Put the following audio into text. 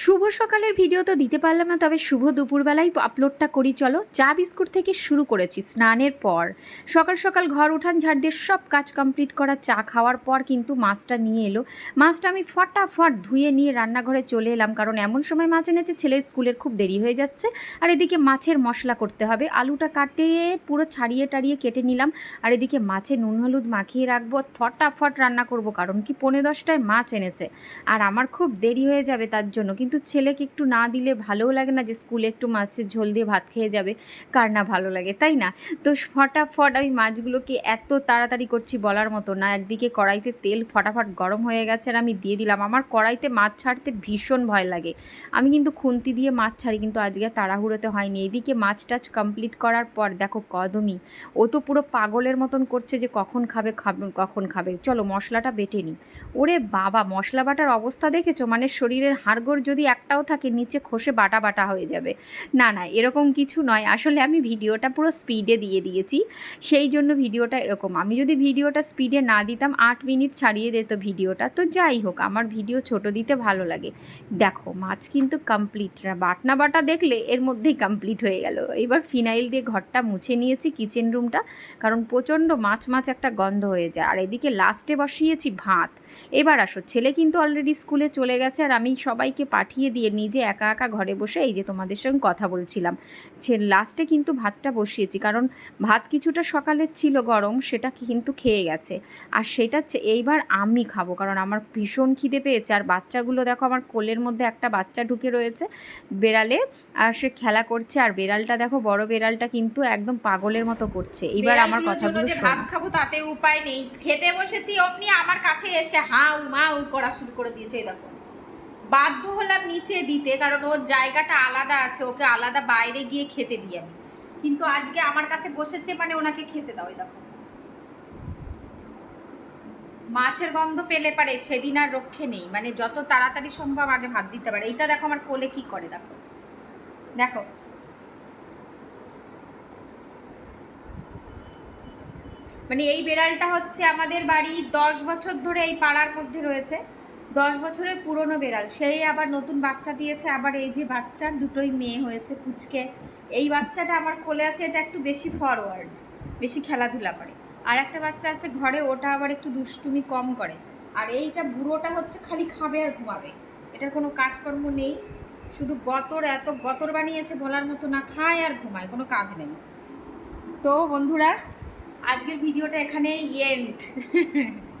শুভ সকালের ভিডিও তো দিতে পারলাম না, তবে শুভ দুপুরবেলায় আপলোডটা করি, চলো চা বিস্কুট থেকে শুরু করেছি স্নানের পর। সকাল সকাল ঘর উঠান ঝাড় দিয়ে সব কাজ কমপ্লিট করা, চা খাওয়ার পর কিন্তু মাছটা নিয়ে এলো। মাছটা আমি ফটাফট ধুয়ে নিয়ে রান্নাঘরে চলে এলাম, কারণ এমন সময় মাছ এনেছে, ছেলের স্কুলের খুব দেরি হয়ে যাচ্ছে। আর এদিকে মাছের মশলা করতে হবে। আলুটা কাটে, পুরো ছাড়িয়ে টাড়িয়ে কেটে নিলাম। আর এদিকে মাছে নুন হলুদ মাখিয়ে রাখব, ফটাফট রান্না করব, কারণ কি পনেরো দশটায় মাছ এনেছে। আর আমার খুব দেরি হয়ে যাবে তার জন্য কিন্তু ছেলেকে একটু না দিলে ভালোও লাগে না যে স্কুলে একটু মাছের ঝোল দিয়ে ভাত খেয়ে যাবে, কার না ভালো লাগে, তাই না? তো ফটাফট আমি মাছগুলোকে এত তাড়াতাড়ি করছি বলার মতো না, একদিকে কড়াইতে তেল ফটাফট গরম হয়ে গেছে আর আমি দিয়ে দিলাম। আমার কড়াইতে মাছ ছাড়তে ভীষণ ভয় লাগে। আমি কিন্তু খুন্তি দিয়ে মাছ ছাড়ি, কিন্তু আজকে তাড়াহুড়োতে হয়নি। এদিকে মাছ টাছ কমপ্লিট করার পর দেখো কদমি, ও তো পুরো পাগলের মতন করছে যে কখন খাবে কখন খাবে। চলো মশলাটা বেটে নিই। ওরে বাবা, মশলা বাটার অবস্থা দেখেছ? মানে শরীরের হাড়গোড় যদি একটাও থাকে, নিচে খসে বাটা বাটা হয়ে যাবে। না না, এরকম কিছু নয়। আসলে আমি ভিডিওটা পুরো স্পিডে দিয়ে দিয়েছি। সেই জন্য ভিডিওটা এরকম। আমি যদি ভিডিওটা স্পিডে না দিতাম, আট মিনিট ছাড়িয়ে দিত ভিডিওটা। তো যাই হোক, আমার ভিডিও ছোট দিতে ভালো লাগে। দেখো, মাছ কিন্তু কমপ্লিট না। বাটনা বাটা দেখলে এর মধ্যেই কমপ্লিট হয়ে গেল। এবার ফিনাইল দিয়ে ঘরটা মুছে নিয়েছি কিচেন রুমটা কারণ প্রচণ্ড মাছ মাছ একটা গন্ধ হয়ে যায়। আর এদিকে লাস্টে বসিয়েছি ভাত। এবার আসো, ছেলে কিন্তু অলরেডি স্কুলে চলে গেছে। আর আমি সবাইকে পাঠিয়ে দিয়ে নিজে একা একা ঘরে বসে এই যে তোমাদের সঙ্গে কথা বলছিলাম। সে লাস্টে কিন্তু ভাতটা বসিয়েছি কারণ ভাত কিছুটা সকালের ছিল গরম সেটা কিন্তু খেয়ে গেছে। আর সেটা এইবার আমি খাব কারণ আমার ভীষণ খিদে পেয়েছে। আর বাচ্চাগুলো দেখো আমার কোলের মধ্যে একটা বাচ্চা ঢুকে রয়েছে বেড়ালে আর সে খেলা করছে। আর বেড়ালটা দেখো বড় বেড়ালটা কিন্তু একদম পাগলের মতো করছে। এইবার আমার কথাগুলো ভাত খাব তাতে উপায় নেই। খেতে বসেছি অমনি আমার কাছে এসে হাউ মাউ করা শুরু করে দিয়েছে এই দেখো। বাধ্য হলাম নিচে দিতে, কারণ ওর জায়গাটা আলাদা আছে, ওকে আলাদা বাইরে গিয়ে খেতে দিই আমি। কিন্তু আজকে আমার কাছে বসেছে মানে ওনাকে খেতে দাও দেখো। মাছের গন্ধ পেলে পারে, সেদিন আর রক্ষে নেই। মানে যত তাড়াতাড়ি সম্ভব আগে ভাত দিতে পারে। এইটা দেখো আমার কোলে কি করে, দেখো। দেখো। মানে এই বেড়ালটা হচ্ছে আমাদের বাড়ি দশ বছর ধরে এই পাড়ার মধ্যে রয়েছে। দশ বছরের পুরনো বেড়াল। সেই আবার নতুন বাচ্চা দিয়েছে, আবার এই যে বাচ্চা, দুটোই মেয়ে হয়েছে পুচকে। এই বাচ্চাটা আমার কোলে আছে, এটা একটু বেশি ফরওয়ার্ড বেশি খেলাধুলা করে। আর একটা বাচ্চা আছে ঘরে, ওটা আবার একটু দুষ্টুমি কম করে। আর এইটা বুড়োটা হচ্ছে খালি খাবে আর ঘুমাবে। এটার কোনো কাজকর্ম নেই। শুধু গতর এত গতর বানিয়েছে, বলার মতো না, খায় আর ঘুমায়, কোনো কাজ নেই। তো বন্ধুরা, আজকের ভিডিওটা এখানেই এন্ড